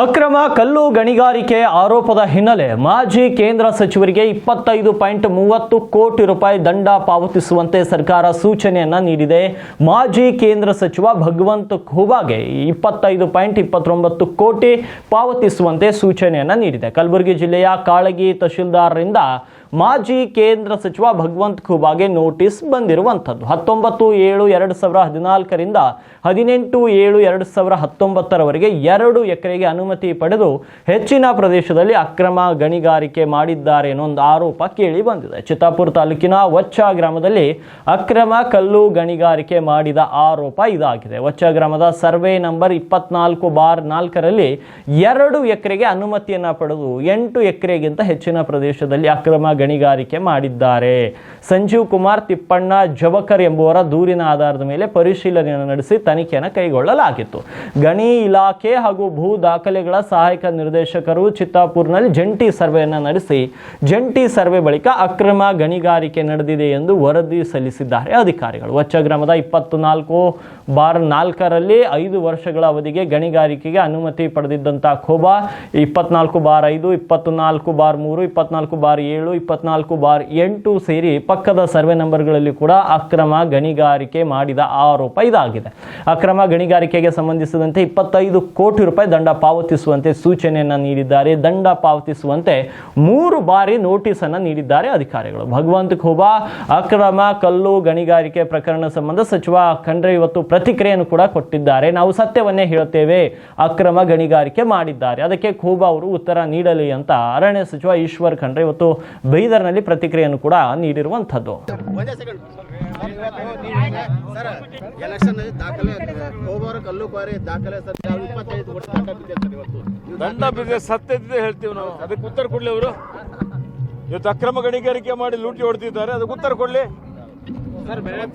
ಅಕ್ರಮ ಕಲ್ಲು ಗಣಿಗಾರಿಕೆ ಆರೋಪದ ಹಿನ್ನೆಲೆ ಮಾಜಿ ಕೇಂದ್ರ ಸಚಿವರಿಗೆ ಇಪ್ಪತ್ತೈದು ಪಾಯಿಂಟ್ ಮೂವತ್ತು ಕೋಟಿ ರೂಪಾಯಿ ದಂಡ ಪಾವತಿಸುವಂತೆ ಸರ್ಕಾರ ಸೂಚನೆಯನ್ನ ನೀಡಿದೆ. ಮಾಜಿ ಕೇಂದ್ರ ಸಚಿವ ಭಗವಂತ್ ಖೂಬಾಗೆ ಇಪ್ಪತ್ತೈದು ಪಾಯಿಂಟ್ ಇಪ್ಪತ್ತೊಂಬತ್ತು ಕೋಟಿ ಪಾವತಿಸುವಂತೆ ಸೂಚನೆಯನ್ನ ನೀಡಿದೆ. ಕಲಬುರಗಿ ಜಿಲ್ಲೆಯ ಕಾಳಗಿ ತಹಶೀಲ್ದಾರ್ರಿಂದ ಮಾಜಿ ಕೇಂದ್ರ ಸಚಿವ ಭಗವಂತ್ ಖೂಬಾಗೆ ನೋಟಿಸ್ ಬಂದಿರುವಂಥದ್ದು. ಹತ್ತೊಂಬತ್ತು ಏಳು ಎರಡು ಸಾವಿರ ಹದಿನಾಲ್ಕರಿಂದ ಹದಿನೆಂಟು ಏಳು ಎರಡು ಸಾವಿರ ಹತ್ತೊಂಬತ್ತರವರೆಗೆ ಎರಡು ಎಕರೆಗೆ ಅನುಮತಿ ಪಡೆದು ಹೆಚ್ಚಿನ ಪ್ರದೇಶದಲ್ಲಿ ಅಕ್ರಮ ಗಣಿಗಾರಿಕೆ ಮಾಡಿದ್ದಾರೆ ಅನ್ನೋ ಒಂದು ಆರೋಪ ಕೇಳಿ ಬಂದಿದೆ. ಚಿತ್ತಾಪುರ ತಾಲೂಕಿನ ವಚ್ಚ ಗ್ರಾಮದಲ್ಲಿ ಅಕ್ರಮ ಕಲ್ಲು ಗಣಿಗಾರಿಕೆ ಮಾಡಿದ ಆರೋಪ ಇದಾಗಿದೆ. ವಚ್ಚ ಗ್ರಾಮದ ಸರ್ವೆ ನಂಬರ್ ಇಪ್ಪತ್ನಾಲ್ಕು ಬಾರ್ ನಾಲ್ಕರಲ್ಲಿ ಎರಡು ಎಕರೆಗೆ ಅನುಮತಿಯನ್ನು ಪಡೆದು ಎಂಟು ಎಕರೆಗಿಂತ ಹೆಚ್ಚಿನ ಪ್ರದೇಶದಲ್ಲಿ ಅಕ್ರಮ ಗಣಿಗಾರಿಕೆ ಮಾಡಿದ್ದಾರೆ. ಸಂಜೀವ್ ಕುಮಾರ್ ತಿಪ್ಪಣ್ಣ ಜವಕರ್ ಎಂಬುವರ ದೂರಿನ ಆಧಾರದ ಮೇಲೆ ಪರಿಶೀಲನೆಯನ್ನು ನಡೆಸಿ ತನಿಖೆಯನ್ನು ಕೈಗೊಳ್ಳಲಾಗಿತ್ತು. ಗಣಿ ಇಲಾಖೆ ಹಾಗೂ ಭೂ ದಾಖಲೆಗಳ ಸಹಾಯಕ ನಿರ್ದೇಶಕರು ಚಿತ್ತಾಪುರ್ನಲ್ಲಿ ಜಂಟಿ ಸರ್ವೆಯನ್ನು ನಡೆಸಿ, ಜಂಟಿ ಸರ್ವೆ ಬಳಿಕ ಅಕ್ರಮ ಗಣಿಗಾರಿಕೆ ನಡೆದಿದೆ ಎಂದು ವರದಿ ಸಲ್ಲಿಸಿದ್ದಾರೆ ಅಧಿಕಾರಿಗಳು. ವಚ್ಚ ಗ್ರಾಮದ ಇಪ್ಪತ್ತು ನಾಲ್ಕು ಬಾರ್ ನಾಲ್ಕರಲ್ಲಿ ಐದು ವರ್ಷಗಳ ಅವಧಿಗೆ ಗಣಿಗಾರಿಕೆಗೆ ಅನುಮತಿ ಪಡೆದಿದ್ದಂಥ ಖೋಬಾ, ಇಪ್ಪತ್ನಾಲ್ಕು ಬಾರ್ ಐದು, ಇಪ್ಪತ್ನಾಲ್ಕು ಬಾರ್ ಮೂರು, ಇಪ್ಪತ್ನಾಲ್ಕು ಬಾರ್ ಏಳು ಇಪ್ಪತ್ನಾಲ್ಕು ಬಾರ್ ಎಂಟು ಸೇರಿ ಪಕ್ಕದ ಸರ್ವೆ ನಂಬರ್ಗಳಲ್ಲಿ ಕೂಡ ಅಕ್ರಮ ಗಣಿಗಾರಿಕೆ ಮಾಡಿದ ಆರೋಪ ಇದಾಗಿದೆ. ಅಕ್ರಮ ಗಣಿಗಾರಿಕೆಗೆ ಸಂಬಂಧಿಸಿದಂತೆ ಇಪ್ಪತ್ತೈದು ಕೋಟಿ ರೂಪಾಯಿ ದಂಡ ಪಾವತಿಸುವಂತೆ ಸೂಚನೆಯನ್ನು ನೀಡಿದ್ದಾರೆ. ದಂಡ ಪಾವತಿಸುವಂತೆ ಮೂರು ಬಾರಿ ನೋಟಿಸ್ ಅನ್ನ ನೀಡಿದ್ದಾರೆ ಅಧಿಕಾರಿಗಳು. ಭಗವಂತ ಖೋಬಾ ಅಕ್ರಮ ಕಲ್ಲು ಗಣಿಗಾರಿಕೆ ಪ್ರಕರಣ ಸಂಬಂಧ ಸಚಿವ ಖಂಡ್ರೆ ಇವತ್ತು ಪ್ರತಿಕ್ರಿಯೆಯನ್ನು ಕೂಡ ಕೊಟ್ಟಿದ್ದಾರೆ. ನಾವು ಸತ್ಯವನ್ನೇ ಹೇಳುತ್ತೇವೆ, ಅಕ್ರಮ ಗಣಿಗಾರಿಕೆ ಮಾಡಿದ್ದಾರೆ. ಅದಕ್ಕೆ ಖೋಬಾ ಅವರು ಉತ್ತರ ನೀಡಲಿ ಅಂತ ಅರಣ್ಯ ಸಚಿವ ಈಶ್ವರ್ ಖಂಡ್ರೆ ಇವತ್ತು ಬೈದರ್ನಲ್ಲಿ ಪ್ರತಿಕ್ರಿಯೆಯನ್ನು ಕೂಡ ನೀಡಿರುವಂಥದ್ದು. ಒಂದೇ ಸೆಕೆಂಡ್ ಸರ್ ಎಲೆಕ್ಷನ್ ದಾಖಲೆ ಹೋಗೋರು ಕಲ್ಲು ಕ್ವಾರಿ ದಾಖಲೆ ಸರ್ ಇಪ್ಪತ್ತೈದು ವರ್ಷ ದಂಡ ಬಿದ್ದಿದೆ ಸರ್ ಇವತ್ತು. ದಂಡ ಬಿದ್ದರೆ ಸತ್ಯದಿದೆ ಹೇಳ್ತೀವಿ ನಾವು. ಅದಕ್ಕೆ ಉತ್ತರ ಕೊಡ್ಲಿ ಅವರು. ಇವತ್ತು ಅಕ್ರಮ ಗಣಿಗಾರಿಕೆ ಮಾಡಿ ಲೂಟಿ ಹೊಡೆದಿದ್ದಾರೆ ಅದಕ್ಕೆ ಉತ್ತರ ಕೊಡ್ಲಿ.